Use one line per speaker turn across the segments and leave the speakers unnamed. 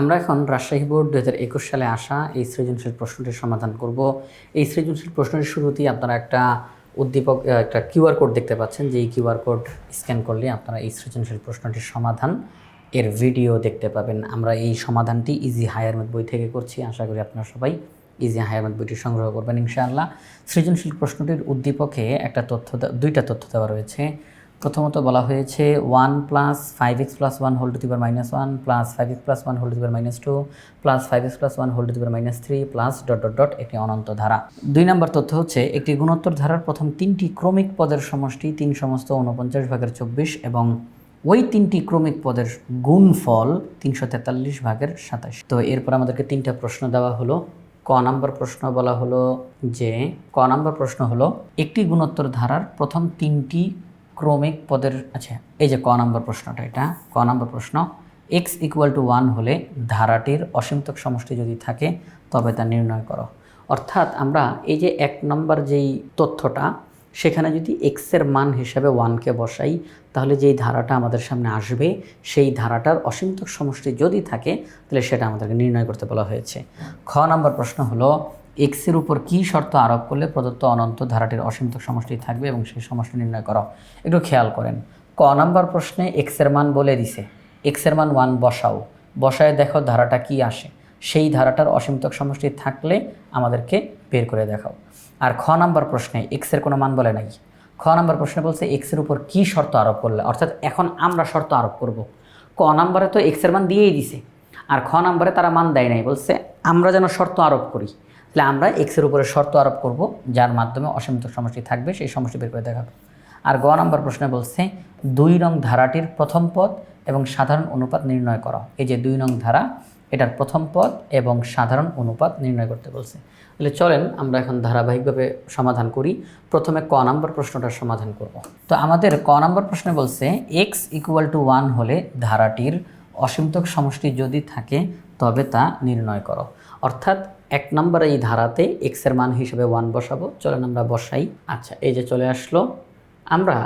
আমরা এখন রাজশাহী বোর্ড দু হাজার একুশ সালে আসা এই সৃজনশীল প্রশ্নটির সমাধান করব। এই সৃজনশীল প্রশ্নটির শুরুতেই আপনারা একটা উদ্দীপক একটা কিউআর কোড দেখতে পাচ্ছেন, যে এই কিউআর কোড স্ক্যান করলে আপনারা এই সৃজনশীল প্রশ্নটির সমাধান এর ভিডিও দেখতে পাবেন। আমরা এই সমাধানটি ইজি হায়ার বই থেকে করছি। আশা করি আপনারা সবাই ইজি হায়ার ম্যাথ বইটি সংগ্রহ করবেন ইনশাআল্লাহ। সৃজনশীল প্রশ্নটির উদ্দীপকে একটা তথ্য দুইটা তথ্য দেওয়া রয়েছে। প্রথমত বলা হয়েছে one plus five x plus one whole to the power minus one plus five x plus one whole to the power minus two plus five x plus one whole to the power minus three plus dot dot dot একটি অনন্ত ধারা। দুই নম্বর তথ্য হচ্ছে একটি গুণোত্তর ধারার প্রথম তিনটি ক্রমিক পদের সমষ্টি তিন সমস্ত উনপঞ্চাশ ভাগের চব্বিশ এবং ওই তিনটি ক্রমিক পদের গুণফল তিনশো তেতাল্লিশ ভাগের সাতাশ। তো এরপর আমাদেরকে তিনটা প্রশ্ন দেওয়া হলো। ক নাম্বার প্রশ্ন বলা হলো যে, ক নাম্বার প্রশ্ন হলো, একটি গুণোত্তর ধারার প্রথম তিনটি ক্রমিক পদের আচ্ছা এই যে ক নাম্বার প্রশ্নটা এটা, ক নাম্বার প্রশ্ন এক্স ইকুয়াল টু ওয়ান হলে ধারাটির অসীমতক সমষ্টি যদি থাকে, তবে তা নির্ণয় করো। অর্থাৎ আমরা এই যে এক নম্বর যেই তথ্যটা, সেখানে যদি এক্সের মান হিসাবে ওয়ানকে বসাই, তাহলে যেই ধারাটা আমাদের সামনে আসবে, সেই ধারাটার অসীমতক সমষ্টি যদি থাকে, তাহলে সেটা আমাদেরকে নির্ণয় করতে বলা হয়েছে। খ নম্বর প্রশ্ন হলো এক্সের উপর কী শর্ত আরোপ করলে প্রদত্ত অনন্ত ধারাটির অসীমতক সমষ্টি থাকবে এবং সেই সমষ্টি নির্ণয় করো। একটু খেয়াল করেন। ক নম্বর প্রশ্নে এক্সের মান বলে দিছে। এক্সের মান ওয়ান বসাও। বসায় দেখো ধারাটা কি আসে। সেই ধারাটার অসীমতক সমষ্টি থাকলে আমাদেরকে বের করে দেখাও। আর খ নাম্বার প্রশ্নে এক্সের কোনো মান বলে নাই। খ নাম্বার প্রশ্নে বলছে এক্সের উপর কি শর্ত আরোপ করলে? অর্থাৎ এখন আমরা শর্ত আরোপ করব। ক নাম্বারে তো এক্সের মান দিয়েই দিছে। আর খ নাম্বারে তারা মান দেয় নাই। বলছে আমরা যেন শর্ত আরোপ করি। তাহলে আমরা এক্সের উপরে শর্ত আরোপ করব, যার মাধ্যমে অসীমিত সমষ্টি থাকবে, সেই সমষ্টি বের করে দেখাবো। আর গ নম্বর প্রশ্নে বলছে, দুই নং ধারাটির প্রথম পদ এবং সাধারণ অনুপাত নির্ণয় করো। এই যে দুই নং ধারা, এটার প্রথম পদ এবং সাধারণ অনুপাত নির্ণয় করতে বলছে। তাহলে চলেন আমরা এখন ধারাবাহিকভাবে সমাধান করি। প্রথমে ক নম্বর প্রশ্নটার সমাধান করব। তো আমাদের ক নম্বর প্রশ্নে বলছে এক্স ইকুয়াল টু ওয়ান হলে ধারাটির অসীমতক সমষ্টি যদি থাকে, তবে তা নির্ণয় করো। অর্থাৎ এক নম্বর এই ধারাতে এক্সের মান হিসেবে ওয়ান বসাবো। চলেন আমরা বসাই। আচ্ছা এই যে চলে আসলো। আমরা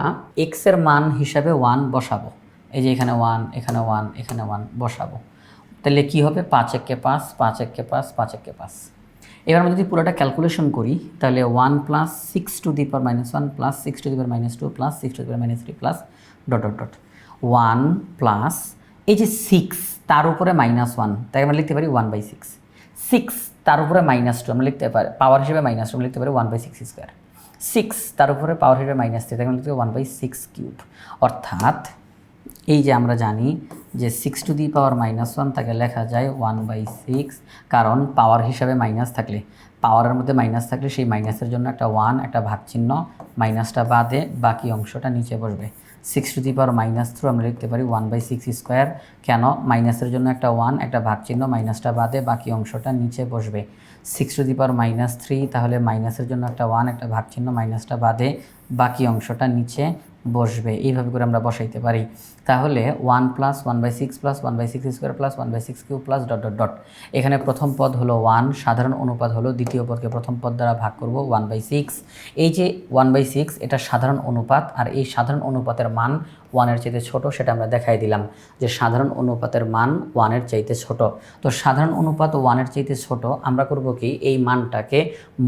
এক্সের মান হিসাবে ওয়ান বসাবো। এই যে এখানে ওয়ান এখানে ওয়ান এখানে ওয়ান বসাবো। তাহলে কি হবে? পাঁচ এককে পাঁচ পাঁচ এককে পাঁচ পাঁচ এককে পাঁচ। এবার আমরা যদি পুরোটা ক্যালকুলেশন করি, তাহলে one plus six to the power minus one plus six to the power minus two plus six to the power minus three plus dot dot dot one plus এই যে সিক্স তার উপরে মাইনাস ওয়ান তাই আমরা লিখতে পারি one by six six তার উপরে মাইনাস টু আমরা লিখতে পারি পাওয়ার হিসেবে মাইনাস টু আমরা লিখতে পারি one by six square six তার উপরে পাওয়ার হিসেবে মাইনাস থ্রি তাই আমরা লিখতে ওয়ান বাই সিক্স কিউব অর্থাৎ, এই যে আমরা জানি যে six to the power minus one তাকে লেখা যায় ওয়ান বাই সিক্স কারণ পাওয়ার হিসাবে মাইনাস থাকলে পাওয়ারের মধ্যে মাইনাস থাকলে সেই মাইনাসের জন্য একটা ওয়ান একটা ভাগ চিহ্ন মাইনাসটা বাদে বাকি অংশটা নিচে বসবে। Six to the power minus three আমরা লিখতে পারি ওয়ান বাই সিক্স স্কোয়ার। কেন? মাইনাসের জন্য একটা ওয়ান, একটা ভাগ চিহ্ন মাইনাসটা বাদে বাকি অংশটা নিচে বসবে। Six to the power minus three, তাহলে মাইনাসের জন্য একটা ওয়ান, একটা ভাগ চিহ্ন মাইনাসটা বাদে বাকি অংশটা নিচে বসবে। এইভাবে করে আমরা বসাইতে পারি। তাহলে one plus one by six plus one by six square plus one by six cube plus dot dot dot এখানে প্রথম পদ হলো ওয়ান সাধারণ অনুপাত হলো দ্বিতীয় পদকে প্রথম পদ দ্বারা ভাগ করব ওয়ান বাই সিক্স এই যে ওয়ান বাই সিক্স এটা সাধারণ অনুপাত, আর এই সাধারণ অনুপাতের মান ওয়ানের চাইতে ছোট সেটা আমরা দেখাই দিলাম যে সাধারণ অনুপাতের মান ওয়ানের চাইতে ছোট। তো সাধারণ অনুপাত ওয়ানের চাইতে ছোট, আমরা করব কি এই মানটাকে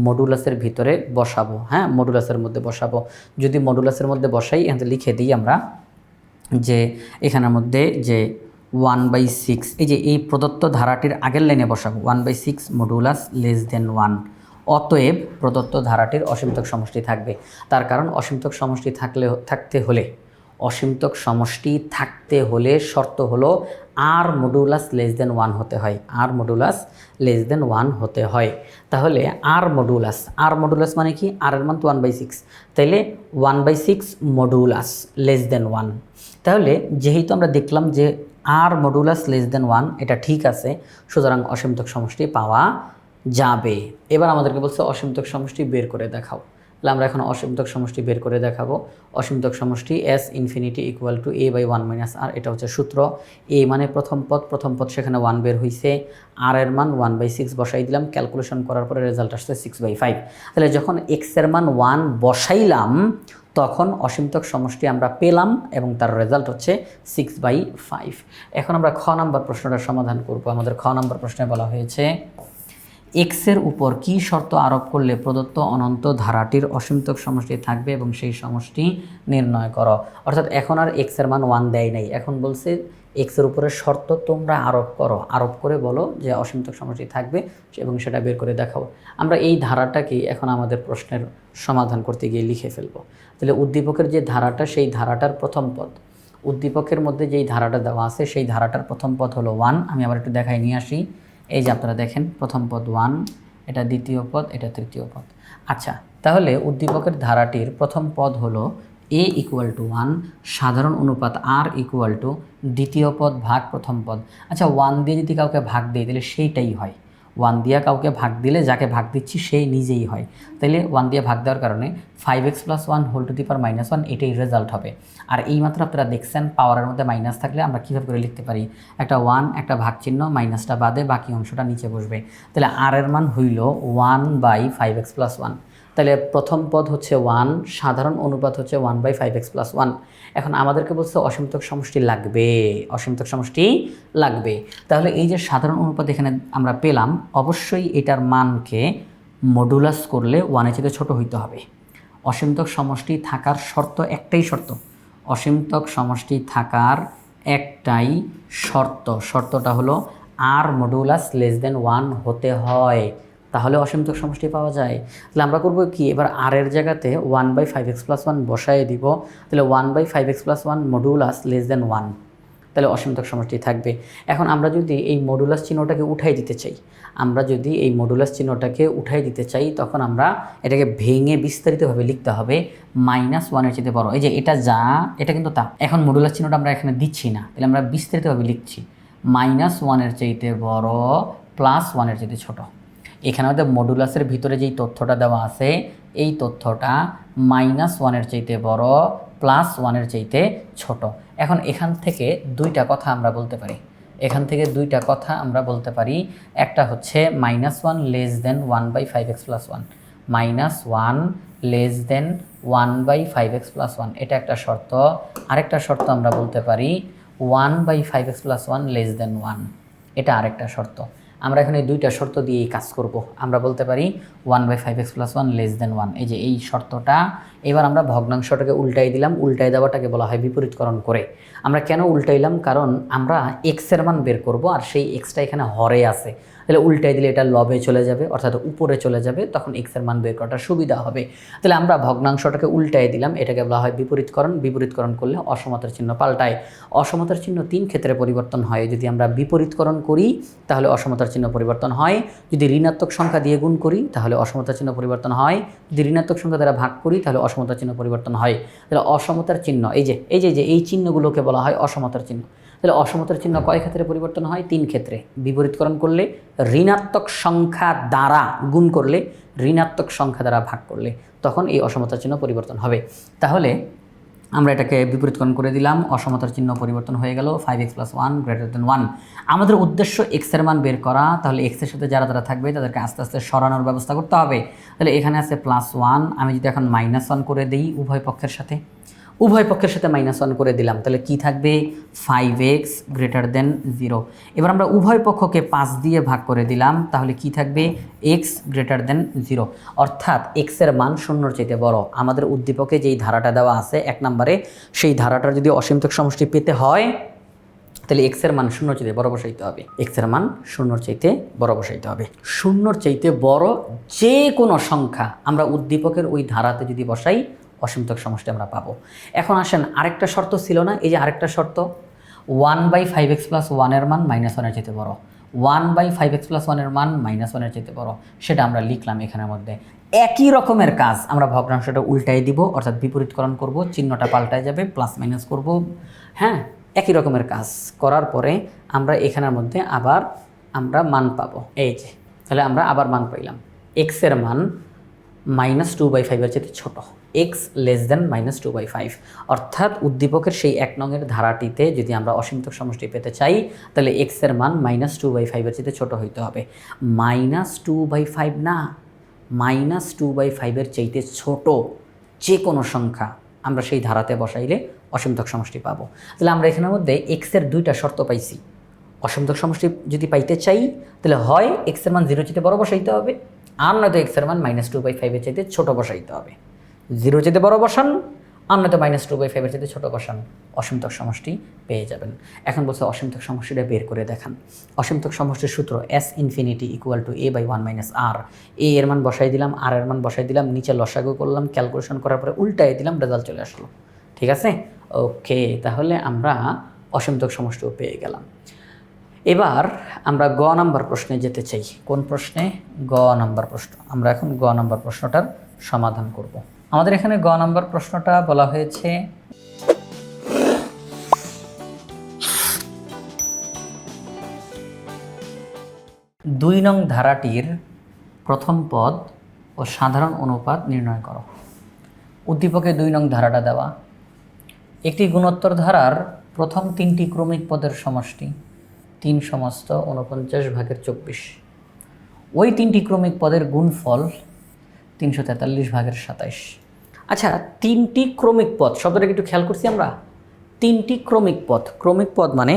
মডুলাসের ভিতরে বসাবো। হ্যাঁ মডুলাসের মধ্যে বসাবো। যদি মডুলাসের মধ্যে বসাই, এখানে লিখে দিই আমরা যে এখানের মধ্যে যে ওয়ান বাই সিক্স, এই যে এই প্রদত্ত ধারাটির আগের লাইনে বসাবো, one by six modulus less than one. অতএব প্রদত্ত ধারাটির অসীমতক সমষ্টি থাকবে। তার কারণ অসীমতক সমষ্টি থাকলে, থাকতে হলে অসীমতক সমষ্টি থাকতে হলে শর্ত হলো r modulus less than one হতে হয়। R modulus less than one হতে হয়। তাহলে আর মডুলাস আর মডুলাস মানে কি? আর এর মান তো ওয়ান বাই সিক্স তাইলে one by six modulus less than one তাহলে যেহেতু আমরা দেখলাম যে r modulus less than one এটা ঠিক আছে, সুতরাং অসীমতক সমষ্টি পাওয়া যাবে। এবার আমাদেরকে বলছে অসীমতক সমষ্টি বের করে দেখাও। তাহলে আমরা এখন অসীমতক সমষ্টি বের করে দেখাবো। অসীমতক সমষ্টি S infinity equal to a by one minus r এটা হচ্ছে সূত্র। এ মানে প্রথম পদ প্রথম পদ সেখানে ওয়ান বের হয়েছে আর এর মান ওয়ান বাই সিক্স বসাই দিলাম। ক্যালকুলেশন করার পরে রেজাল্ট আসছে সিক্স বাই ফাইভ তাহলে যখন এক্সের মান ওয়ান বসাইলাম, তখন অসীমতক সমষ্টি আমরা পেলাম এবং তার রেজাল্ট হচ্ছে সিক্স বাই ফাইভ এখন আমরা খ নাম্বার প্রশ্নটার সমাধান করব। আমাদের খ নাম্বার প্রশ্নে বলা হয়েছে এক্সের উপর কি শর্ত আরোপ করলে প্রদত্ত অনন্ত ধারাটির অসীমতক সমষ্টি থাকবে এবং সেই সমষ্টি নির্ণয় করো? অর্থাৎ এখন আর এক্সের মান ওয়ান দেয় নাই। এখন বলছে এক্সের উপরে শর্ত তোমরা আরোপ করো। আরোপ করে বলো যে অসীমতক সমষ্টি থাকবে এবং সেটা বের করে দেখাও। আমরা এই ধারাটাকেই এখন আমাদের প্রশ্নের সমাধান করতে গিয়ে লিখে ফেলব। তাহলে উদ্দীপকের যে ধারাটা, সেই ধারাটার প্রথম পদ। উদ্দীপকের মধ্যে যেই ধারাটা দেওয়া আছে, সেই ধারাটার প্রথম পদ হলো ওয়ান আমি আবার একটু দেখাই, নিয়ে আসি। এই যে আপনারা দেখেন, প্রথম পদ ওয়ান এটা দ্বিতীয় পদ, এটা তৃতীয় পদ। আচ্ছা তাহলে উদ্দীপকের ধারাটির প্রথম পদ হলো এ ইকুয়াল টু ওয়ান সাধারণ অনুপাত আর ইকুয়াল টু দ্বিতীয় পদ ভাগ প্রথম পদ। আচ্ছা ওয়ান দিয়ে যদি কাউকে ভাগ দিই, তাহলে সেইটাই হয়। ওয়ান দিয়া কাউকে ভাগ দিলে যাকে ভাগ দিচ্ছি সেই নিজেই হয়। তাহলে ওয়ান দিয়ে ভাগ দেওয়ার কারণে five x plus one whole to the power minus one এটাই রেজাল্ট হবে। আর এই এইমাত্র আপনারা দেখছেন পাওয়ারের মধ্যে মাইনাস থাকলে আমরা কীভাবে করে লিখতে পারি? একটা ওয়ান একটা ভাগ চিহ্ন মাইনাসটা বাদে বাকি অংশটা নিচে বসবে। তাহলে আর এর মান হইল one by five x plus one তাহলে প্রথম পদ হচ্ছে ওয়ান সাধারণ অনুপাত হচ্ছে one by five x plus one এখন আমাদেরকে বলছে অসীমতক সমষ্টি লাগবে, অসীমতক সমষ্টি লাগবে। তাহলে এই যে সাধারণ অনুপাত এখানে আমরা পেলাম, অবশ্যই এটার মানকে মডুলাস করলে ওয়ানের চেয়ে ছোট হইতে হবে। অসীমতক সমষ্টি থাকার শর্ত একটাই শর্ত। অসীমতক সমষ্টি থাকার একটাই শর্ত। শর্তটা হলো r modulus less than one হতে হয়। তাহলে অসীমতক সমষ্টি পাওয়া যায়। তাহলে আমরা করব কি? এবার আর এর জায়গাতে one by five x plus one বসায় দিব। তাহলে one by five x plus one modulus less than one তাহলে অসীমতক সমষ্টি থাকবে। এখন আমরা যদি এই মডুলাস চিহ্নটাকে উঠাই দিতে চাই, আমরা যদি এই মডুলাস চিহ্নটাকে উঠাই দিতে চাই, তখন আমরা এটাকে ভেঙে বিস্তারিতভাবে লিখতে হবে মাইনাস ওয়ানের চেয়ে বড়। এই যে এটা যা, এটা কিন্তু তা। এখন মডুলাস চিহ্নটা আমরা এখানে দিচ্ছি না। তাহলে আমরা বিস্তারিতভাবে লিখছি মাইনাস ওয়ানের চাইতে বড় প্লাস ওয়ানের চাইতে ছোট। এখানে আমাদের মডুলাসের ভিতরে যেই তথ্যটা দেওয়া আছে, এই তথ্যটা মাইনাস ওয়ানের চাইতে বড় প্লাস ওয়ানের চাইতে ছোট। এখন এখান থেকে দুইটা কথা আমরা বলতে পারি। এখান থেকে দুইটা কথা আমরা বলতে পারি। একটা হচ্ছে minus one less than one by five x plus one minus one less than one by five x plus one এটা একটা শর্ত। আরেকটা শর্ত আমরা বলতে পারি one by five x plus one less than one এটা আরেকটা শর্ত। আমরা এখানে দুইটা শর্ত দিয়েই কাজ করব। আমরা বলতে পারি one by five x plus one less than one এই যে এই শর্তটা, এবার আমরা ভগ্নাংশটাকে উল্টাই দিলাম। উল্টাই দেওয়াটাকে বলা হয় বিপরীতকরণ করে। আমরা কেন উল্টাইলাম? কারণ আমরা এক্সের মান বের করব আর সেই এক্সটা এখানে হরে আছে। তাহলে উল্টাই দিলে এটা লবে চলে যাবে, অর্থাৎ উপরে চলে যাবে, তখন এক্সের মান বের করাটা সুবিধা হবে। তাহলে আমরা ভগ্নাংশটাকে উল্টাই দিলাম, এটাকে বলা হয় বিপরীতকরণ। বিপরীতকরণ করলে অসমতার চিহ্ন পাল্টায়। অসমতার চিহ্ন তিন ক্ষেত্রে পরিবর্তন হয়। যদি আমরা বিপরীতকরণ করি, তাহলে অসমতার চিহ্ন পরিবর্তন হয়। যদি ঋণাত্মক সংখ্যা দিয়ে গুণ করি, তাহলে অসমতার চিহ্ন পরিবর্তন হয়। যদি ঋণাত্মক সংখ্যা দ্বারা ভাগ করি, তাহলে অসমতার চিহ্ন পরিবর্তন হয়। তাহলে অসমতার চিহ্ন, এই যে এই যে যে, এই চিহ্নগুলোকে বলা হয় অসমতার চিহ্ন। তাহলে অসমতার চিহ্ন কয় ক্ষেত্রে পরিবর্তন হয়? তিন ক্ষেত্রে। বিপরীতকরণ করলে ঋণাত্মক সংখ্যা দ্বারা গুণ করলে ঋণাত্মক সংখ্যা দ্বারা ভাগ করলে তখন এই অসমতার চিহ্ন পরিবর্তন হবে। তাহলে আমরা এটাকে বিপরীতকরণ করে দিলাম, অসমতার চিহ্ন পরিবর্তন হয়ে গেল five x plus one greater than one আমাদের উদ্দেশ্য এক্সের মান বের করা, তাহলে এক্সের সাথে যারা যারা থাকবে তাদেরকে আস্তে আস্তে সরানোর ব্যবস্থা করতে হবে। তাহলে এখানে আছে প্লাস ওয়ান আমি যদি এখন মাইনাস ওয়ান করে দিই উভয় পক্ষের সাথে। উভয় পক্ষের সাথে মাইনাস ওয়ান করে দিলাম। তাহলে কি থাকবে? Five x greater than zero এবার আমরা উভয় পক্ষকে পাঁচ দিয়ে ভাগ করে দিলাম, তাহলে কি থাকবে? এক্স গ্রেটার দেন জিরো অর্থাৎ এক্সের মান শূন্যর চাইতে বড়। আমাদের উদ্দীপকে যেই ধারাটা দেওয়া আছে, এক নম্বরে, সেই ধারাটার যদি অসীমতক সমষ্টি পেতে হয়, তাহলে এক্সের মান শূন্যর চাইতে বড় বসাইতে হবে। এক্সের মান শূন্যর চাইতে বড় বসাইতে হবে। শূন্যর চাইতে বড় যে কোনো সংখ্যা আমরা উদ্দীপকের ওই ধারাতে যদি বসাই অসীমতক সমষ্টি আমরা পাবো। এখন আসেন, আরেকটা শর্ত ছিল না? এই যে আরেকটা শর্ত one by five x plus ওয়ানের মান মাইনাস ওয়ানের চাইতে বড়। One by five x plus ওয়ানের মান মাইনাস ওয়ানের চাইতে বড়। সেটা আমরা লিখলাম এখানের মধ্যে। একই রকমের কাজ আমরা ভগ্নাংশটা উল্টাই দিব, অর্থাৎ বিপরীতকরণ করব, চিহ্নটা পাল্টায় যাবে প্লাস মাইনাস করব। হ্যাঁ একই রকমের কাজ করার পরে আমরা এখানের মধ্যে আবার আমরা মান পাবো। এই যে, তাহলে আমরা আবার মান পাইলাম। এক্সের মান মাইনাস টু বাই ফাইভের চেয়ে ছোটো। X less than minus two by five. অর্থাৎ উদ্দীপকের সেই এক নঙের ধারাটিতে যদি আমরা অসীমতক সমষ্টি পেতে চাই, তাহলে এক্সের মান মাইনাস টু বাই ফাইভের চেয়ে ছোটো হইতে হবে। মাইনাস টু বাই ফাইভ না, মাইনাস টু বাই ফাইভের চাইতে ছোট যে কোনো সংখ্যা আমরা সেই ধারাতে বসাইলে অসীমতক সমষ্টি পাবো। তাহলে আমরা এখানের মধ্যে এক্সের দুইটা শর্ত পাইছি। অসীমতক সমষ্টি যদি পাইতে চাই, তাহলে হয় এক্সের মান জিরো চাইতে বড় বসাইতে হবে, আর নয়তো এক্সের মান মাইনাস টু বাই ফাইভের চাইতে ছোটো বসাইতে হবে। জিরো যেতে বড় বসান আর নয়তো মাইনাস টু বাই ফাইভের যেতে ছোটো বসান। অসীমতক সমষ্টি পেয়ে যাবেন। এখন বলছে অসীমতক সমষ্টিটা বের করে দেখান। অসীমতক সমষ্টির সূত্র S infinity equal to a by one minus r a এর মান বসাই দিলাম আর এর মান বসাই দিলাম, নিচে লসাগু করলাম ক্যালকুলেশন করার পরে উল্টাই দিলাম রেজাল্ট চলে আসলো। ঠিক আছে? ওকে তাহলে আমরা অসীমতক সমষ্টিও পেয়ে গেলাম। এবার আমরা গ নাম্বার প্রশ্নে যেতে চাই। কোন প্রশ্নে? গ নাম্বার প্রশ্ন। আমরা এখন গ নাম্বার প্রশ্নটার সমাধান করব। আমাদের এখানে গ নাম্বার প্রশ্নটা বলা হয়েছে। দুই নং ধারাটির প্রথম পদ ও সাধারণ অনুপাত নির্ণয় করো। উদ্দীপকে দুই নং ধারাটা দেওয়া। একটি গুণোত্তর ধারার প্রথম তিনটি ক্রমিক পদের সমষ্টি, তিন সমস্ত উনপঞ্চাশ ভাগের চব্বিশ। ওই তিনটি ক্রমিক পদের গুণফল তিনশো তেতাল্লিশ ভাগের সাতাইশ। আচ্ছা তিনটি ক্রমিক পদ শব্দটা একটু খেয়াল করছি আমরা। তিনটি ক্রমিক পথ। ক্রমিক পদ মানে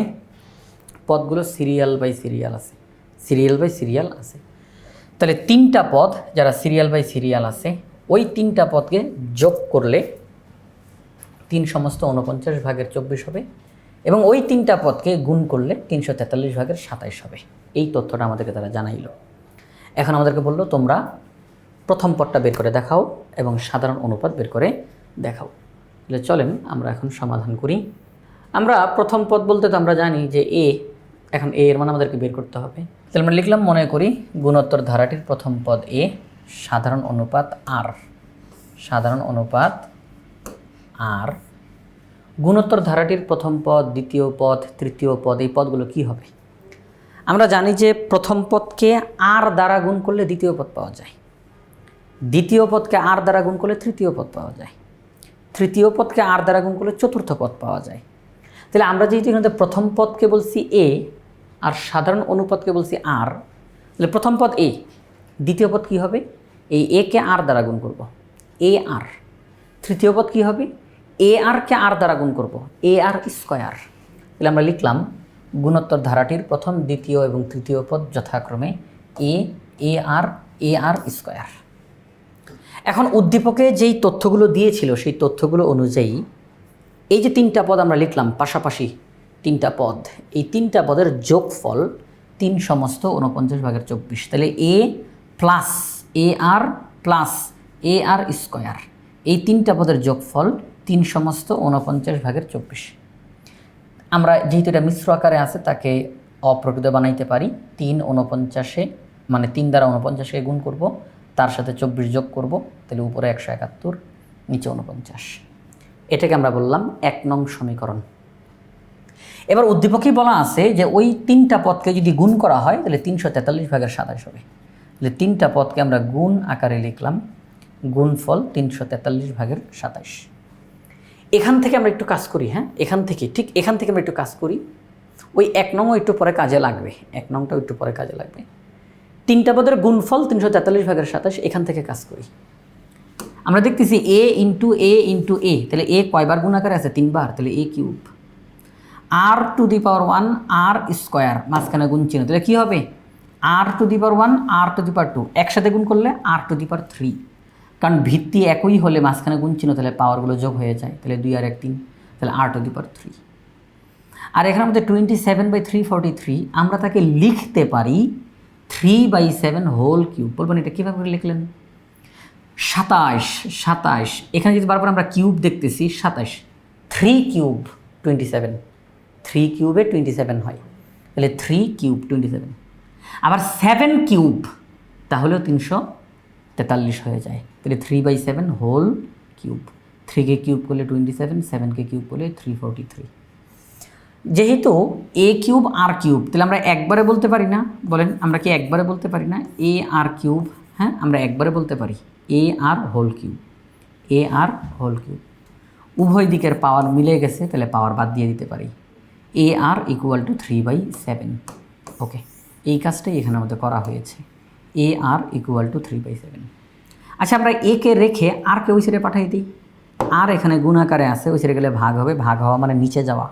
পদগুলো সিরিয়াল বাই সিরিয়াল আছে। সিরিয়াল বাই সিরিয়াল আছে। তাহলে তিনটা পদ যারা সিরিয়াল বাই সিরিয়াল আছে, ওই তিনটা পদকে যোগ করলে তিন সমস্ত উনপঞ্চাশ ভাগের চব্বিশ হবে এবং ওই তিনটা পদকে গুণ করলে তিনশো তেতাল্লিশ ভাগের সাতাইশ হবে। এই তথ্যটা আমাদেরকে তারা জানাইলো। এখন আমাদেরকে বলল, তোমরা প্রথম পদটা বের করে দেখাও এবং সাধারণ অনুপাত বের করে দেখাও। তাহলে চলেন আমরা এখন সমাধান করি। আমরা প্রথম পদ বলতে তো আমরা জানি যে এ এখন এ এর মান আমাদেরকে বের করতে হবে। তাহলে আমরা লিখলাম, মনে করি গুণোত্তর ধারাটির প্রথম পদ এ সাধারণ অনুপাত আর সাধারণ অনুপাত আর গুণোত্তর ধারাটির প্রথম পদ, দ্বিতীয় পদ, তৃতীয় পদ, এই পদগুলো কি হবে? আমরা জানি যে প্রথম পদকে আর দ্বারা গুণ করলে দ্বিতীয় পদ পাওয়া যায়। দ্বিতীয় পদকে আর দ্বারা গুণ করলে তৃতীয় পদ পাওয়া যায়। তৃতীয় পদকে আর দ্বারা গুণ করলে চতুর্থ পদ পাওয়া যায়। তাহলে আমরা যেহেতু এখানে প্রথম পদকে বলছি এ আর সাধারণ অনুপাতকে বলছি আর, তাহলে প্রথম পদ এ, দ্বিতীয় পদ কী হবে? এই এ কে আর দ্বারা গুণ করব। এ আর। তৃতীয় পদ কী হবে? এ আরকে আর দ্বারা গুণ করব। A r square. তাহলে আমরা লিখলাম গুণোত্তর ধারাটির প্রথম, দ্বিতীয় এবং তৃতীয় পদ যথাক্রমে এ এ আর এ আর স্কয়ার। এখন উদ্দীপকে যেই তথ্যগুলো দিয়েছিল, সেই তথ্যগুলো অনুযায়ী এই যে তিনটা পদ আমরা লিখলাম, পাশাপাশি তিনটা পদ, এই তিনটা পদের যোগফল তিন সমস্ত উনপঞ্চাশ ভাগের চব্বিশ। তাহলে a plus a r plus a r square, এই তিনটা পদের যোগফল তিন সমস্ত উনপঞ্চাশ ভাগের চব্বিশ। আমরা যেহেতু এটা মিশ্র আকারে আছে, তাকে অপ্রকৃত বানাইতে পারি। তিন উনপঞ্চাশে মানে তিন দ্বারা উনপঞ্চাশে গুণ করব। তার সাথে চব্বিশ যোগ করব, তাহলে উপরে একশো একাত্তর, নিচে উনপঞ্চাশ এটাকে আমরা বললাম এক নং সমীকরণ। এবার উদ্দীপকেই বলা আছে যে ওই তিনটা পদকে যদি গুণ করা হয়, তাহলে তিনশো তেতাল্লিশ ভাগের সাতাশ হবে। তাহলে তিনটা পদকে আমরা গুণ আকারে লিখলাম, গুণফল তিনশো তেতাল্লিশ ভাগের সাতাশ। এখান থেকে আমরা একটু কাজ করি হ্যাঁ? এখান থেকে, ঠিক এখান থেকে আমরা একটু কাজ করি। ওই এক নংও একটু পরে কাজে লাগবে, এক নংটাও একটু পরে কাজে লাগবে। তিনটা পদের গুণফল তিনশো তেতাল্লিশ ভাগের সাতাশ, এখান থেকে কাজ করি। আমরা দেখতেছি এ ইন্টু এ ইন্টু এ তাহলে এ কয়বার গুণ আকারে আছে? তিনবার, তাহলে a cube r to the power one r square মাঝখানে গুণ চিহ্ন, তাহলে কী হবে? R to the power one r to the power two একসাথে গুণ করলে আর টু দি পাওয়ার থ্রি কারণ ভিত্তি একই হলে মাঝখানে গুণ চিহ্ন, তাহলে পাওয়ারগুলো যোগ হয়ে যায়, তাহলে দুই আর এক তিন, তাহলে আর টু দি পাওয়ার থ্রি আর এখানের মধ্যে twenty seven by three forty three আমরা তাকে লিখতে পারি three by seven whole cube বলবেন এটা কীভাবে লিখলেন? সাতাশ সাতাশ। এখানে যদি বারবার আমরা কিউব দেখতেছি, সাতাশ। Three cube twenty seven three কিউবে twenty seven হয়। তাহলে থ্রি কিউব টোয়েন্টি সেভেন আবার সেভেন কিউব তাহলেও তিনশো তেতাল্লিশ হয়ে যায়। তাহলে three by seven whole cube থ্রিকে cube করলে টোয়েন্টি সেভেন সেভেনকে কিউব করলে থ্রি ফোরটি থ্রি যেহেতু এ কিউব আর কিউব তাহলে আমরা একবারে বলতে পারি না? বলেন, আমরা কি একবারে বলতে পারি না? এ আর কিউব হ্যাঁ আমরা একবারে বলতে পারি। A r whole cube a r whole cube উভয় দিকের পাওয়ার মিলে গেছে, তাহলে পাওয়ার বাদ দিয়ে দিতে পারি। A r equal to three by seven okay এই কাজটাই এখানে আমাদের করা হয়েছে। A r equal to three by seven আচ্ছা আমরা এ কে রেখে আর কে ওই সাইডে পাঠাই দিই। আর এখানে গুণ আকারে আছে, ওই সাইডে গেলে ভাগ হবে। ভাগ হওয়া মানে নিচে যাওয়া।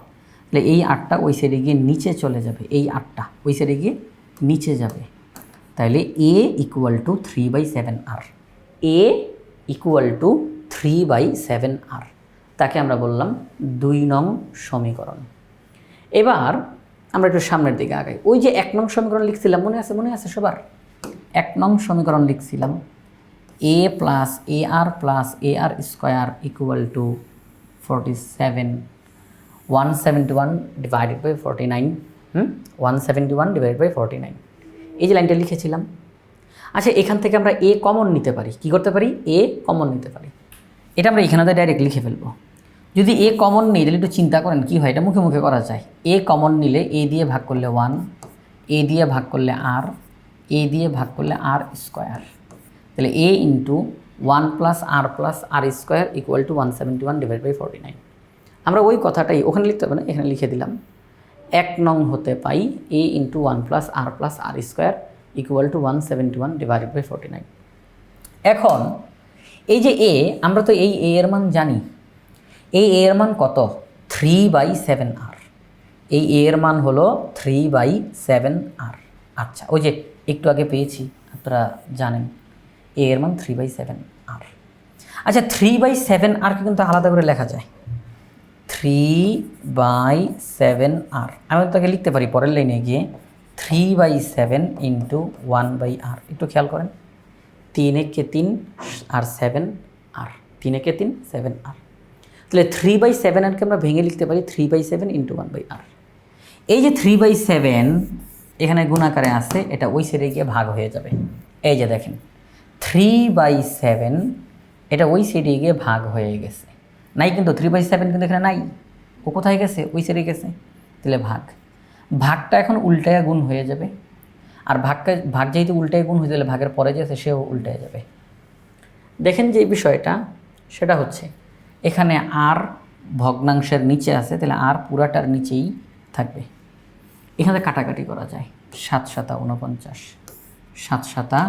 তাহলে এই আটটা ওই সাইডে গিয়ে নিচে চলে যাবে, এই আটটা ওই সাইডে গিয়ে নিচে যাবে। তাহলে a equal to three by seven r a equal to three by seven আর তাকে আমরা বললাম দুই নং সমীকরণ। এবার আমরা একটু সামনের দিকে আগাই। ওই যে এক নং সমীকরণ লিখছিলাম, মনে আছে মনে আছে সবার? এক নং সমীকরণ লিখছিলাম a plus a r plus a r square equal to forty seven one seventy one divided by nine hmm? One seventy one divided by forty nine এই যে লাইনটা লিখেছিলাম। আচ্ছা এখান থেকে আমরা এ কমন নিতে পারি। কি করতে পারি? এ কমন নিতে পারি। এটা আমরা এখানে ডাইরেক্ট লিখে ফেলব। যদি এ কমন নিই, তাহলে একটু চিন্তা করেন, কি হয়? এটা মুখে মুখে করা যায়। এ কমন নিলে এ দিয়ে ভাগ করলে ওয়ান এ দিয়ে ভাগ করলে আর এ দিয়ে ভাগ করলে আর স্কোয়ার তাহলে a into one plus r plus r square equal to one seventy one divide by forty nine আমরা ওই কথাটাই ওখানে লিখতে হবে না, এখানে লিখে দিলাম। এক নং হতে পাই a into one plus r plus r square equal to one seventy one divided by forty nine এখন, এই যে এ আমরা তো এই এ এর মান জানি। এই এ এর মান কত? থ্রি বাই সেভেন আর এই এ এর মান হলো থ্রি বাই সেভেন আর আচ্ছা ওই যে একটু আগে পেয়েছি, আপনারা জানেন। এ এর মান থ্রি বাই সেভেন আর আচ্ছা থ্রি বাই সেভেন আরকে কিন্তু আলাদা করে লেখা যায়। থ্রি বাই সেভেন আর আমি তাকে লিখতে পারি পরের লাইনে গিয়ে three by seven into one by r একটু খেয়াল করেন। তিন একে তিন আর সেভেন আর তিন একে তিন সেভেন আর তাহলে থ্রি বাই সেভেন আরকে আমরা ভেঙে লিখতে পারি three by seven into one by r এই যে থ্রি বাই সেভেন এখানে গুণাকারে আছে, এটা ওই সাইডে গিয়ে ভাগ হয়ে যাবে। এই যে দেখেন থ্রি বাই সেভেন এটা ওই সাইডে গিয়ে ভাগ হয়ে গেছে। নাই কিন্তু থ্রি বাই সেভেন কিন্তু এখানে নাই। ও কোথায় গেছে? ওই সেরে গেছে। তাহলে ভাগ। ভাগটা এখন উল্টায় গুণ হয়ে যাবে। আর ভাগকে ভাগ যেহেতু উল্টায় গুণ হয়ে যাবে ভাগের পরে যে আছে সেও উল্টায় যাবে। দেখেন যে বিষয়টা, সেটা হচ্ছে এখানে আর ভগ্নাংশের নিচে আছে, তাহলে আর পুরাটার নিচেই থাকবে। এখানে কাটাকাটি করা যায়। সাত সাতা উনপঞ্চাশ সাত সাতা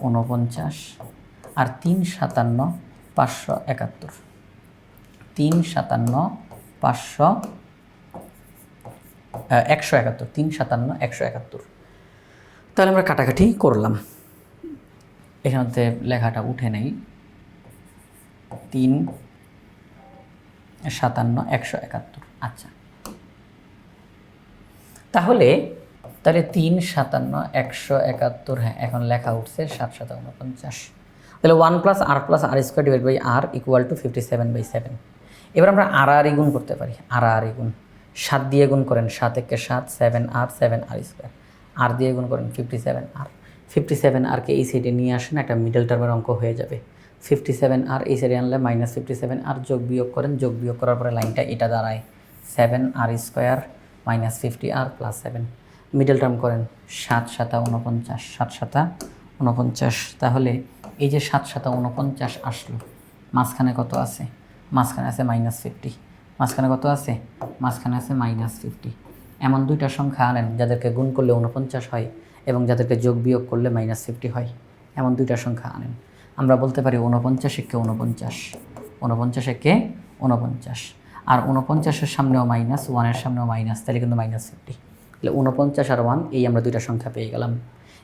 উনপঞ্চাশ আর তিন সাতান্ন পাঁচশো একাত্তর। তিন সাতান্ন পাঁচশো একশো একাত্তর তিন সাতান্ন একশো একাত্তর। তাহলে আমরা কাটাকাটি করলাম। এখানতে লেখাটা উঠে নেই। তিন, সাতান্ন, একশো একাত্তর। আচ্ছা। তাহলে তাহলে তিন, সাতান্ন, একশো একাত্তর হ্যাঁ এখন লেখা উঠছে সাত সাত উনপঞ্চাশ তাহলে one plus r plus r square divide by r equal to fifty seven by seven. এবার আমরা আর আর গুণ করতে পারি। আর আর গুণ। সাত দিয়ে গুণ করেন সাত একে সাত seven r seven r square r দিয়ে গুণ করেন fifty seven r. Fifty seven আরকে এই সাইডে নিয়ে আসেন, একটা মিডল টার্মের অঙ্ক হয়ে যাবে। ফিফটি সেভেন আর এই সাইডে আনলে মাইনাস ফিফটি সেভেন আর যোগ বিয়োগ করেন। যোগ বিয়োগ করার পরে লাইনটা এটা দাঁড়ায়। Seven r square minus fifty r plus seven middle term করেন সাত সাতা উনপঞ্চাশ সাত সাতা উনপঞ্চাশ তাহলে এই যে সাত সাতা উনপঞ্চাশ আসলো, মাঝখানে কত আছে? মাঝখানে আছে মাইনাস ফিফটি মাঝখানে কত আছে? মাঝখানে আছে মাইনাস ফিফটি এমন দুইটা সংখ্যা আনেন যাদেরকে গুণ করলে উনপঞ্চাশ হয় এবং যাদেরকে যোগ বিয়োগ করলে মাইনাস ফিফটি হয়। এমন দুইটা সংখ্যা আনেন। আমরা বলতে পারি উনপঞ্চাশ একে উনপঞ্চাশ উনপঞ্চাশ একে উনপঞ্চাশ আর উনপঞ্চাশের সামনেও মাইনাস ওয়ানের সামনেও মাইনাস তাহলে কিন্তু মাইনাস ফিফটি তাহলে উনপঞ্চাশ আর ওয়ান এই আমরা দুইটা সংখ্যা পেয়ে গেলাম।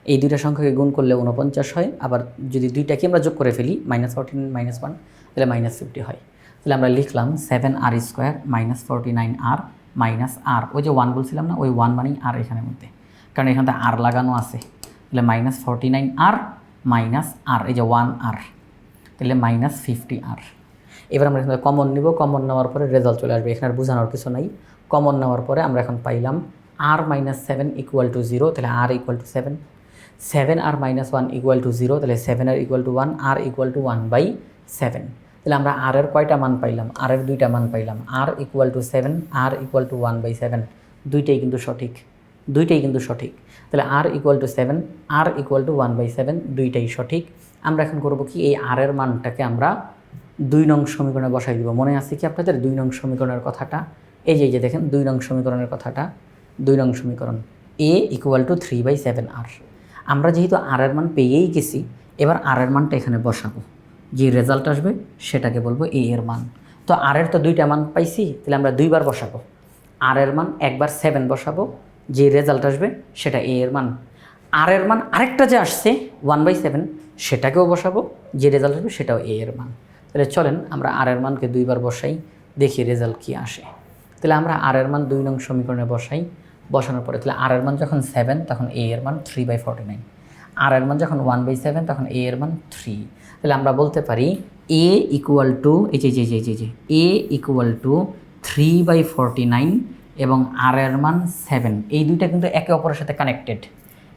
এই দুইটা সংখ্যাকে গুণ করলে উনপঞ্চাশ হয়, আবার যদি দুইটাকে আমরা যোগ করে ফেলি মাইনাস ফোরটিন মাইনাস ওয়ান তাহলে মাইনাস ফিফটি হয়। তাহলে আমরা লিখলাম seven r square minus forty nine r minus r ওই যে ওয়ান বলছিলাম না, ওই ওয়ান মানেই আর এখানের মধ্যে। কারণ এখানে আর লাগানো আছে। তাহলে minus forty nine r minus r এই যে ওয়ান আর তাহলে মাইনাস ফিফটি আর এবার আমরা এখানে কমন নিব। কমন নেওয়ার পরে রেজাল্ট চলে আসবে। এখানে বোঝানোর কিছু নাই। কমন নেওয়ার পরে আমরা এখন পাইলাম r minus seven equal to zero তাহলে r equal to seven seven r minus one equal to zero তাহলে seven r equal to one r equal to one by seven তাহলে আমরা আর এর কয়টা মান পাইলাম? আর এর দুইটা মান পাইলাম। R equal to seven r equal to one by seven দুইটাই কিন্তু সঠিক। দুইটাই কিন্তু সঠিক। তাহলে r equal to seven r equal to one by seven দুইটাই সঠিক। আমরা এখন করব কি? এই আর এর মানটাকে আমরা দুই নং সমীকরণে বসাই দিব। মনে আছে কি আপনাদের? দুই নং সমীকরণের কথাটা? এই যে এই যে দেখেন, দুই নং সমীকরণের কথাটা। দুই নং সমীকরণ। A equal to three by seven r আমরা যেহেতু আর এর মান পেয়েই গেছি, এবার আর এর মানটা এখানে বসাবো। যে রেজাল্ট আসবে, সেটাকে বলব এ এর মান। তো আর এর তো দুইটা মান পাইছি, তাহলে আমরা দুইবার বসাবো। আর এর মান একবার সেভেন বসাবো, যে রেজাল্ট আসবে, সেটা এ এর মান। আর এর মান আরেকটা যে আসছে ওয়ান বাই সেভেন সেটাকেও বসাবো, যে রেজাল্ট আসবে, সেটাও এ এর মান। তাহলে চলেন, আমরা আর এর মানকে দুইবার বসাই, দেখি রেজাল্ট কি আসে। তাহলে আমরা আর এর মান দুই নং সমীকরণে বসাই, বসানোর পরে, তাহলে আর এর মান যখন সেভেন তখন এ এর মান three by forty nine r এর মান যখন ওয়ান বাই সেভেন তখন এ এর মান থ্রি তাহলে আমরা বলতে পারি এ ইকুয়াল টু এই যে যে যে যে যে a equal to three by forty nine এবং আর এর মান সেভেন এই দুইটা কিন্তু একে অপরের সাথে কানেক্টেড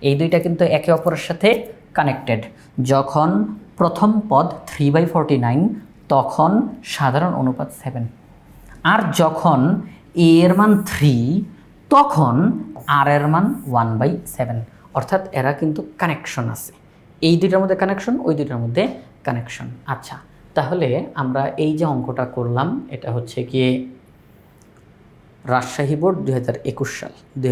এই দুইটা কিন্তু একে অপরের সাথে কানেক্টেড যখন প্রথম পদ থ্রি বাই ফর্টি নাইন তখন সাধারণ অনুপাত সেভেন আর যখন এ এর মান থ্রি তখন আর এর মান ওয়ান বাই সেভেন অর্থাৎ এরা কিন্তু কানেকশন আছে। এই দুইটার মধ্যে কানেকশন ওই দুইটার মধ্যে কানেকশন আচ্ছা তাহলে আমরা এই যে অঙ্কটা করলাম, এটা হচ্ছে কি রাজশাহী বোর্ড দু সাল দু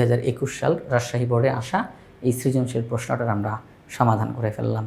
সাল রাজশাহী বোর্ডে আসা এই সৃজনশীল প্রশ্নটার আমরা সমাধান করে ফেললাম।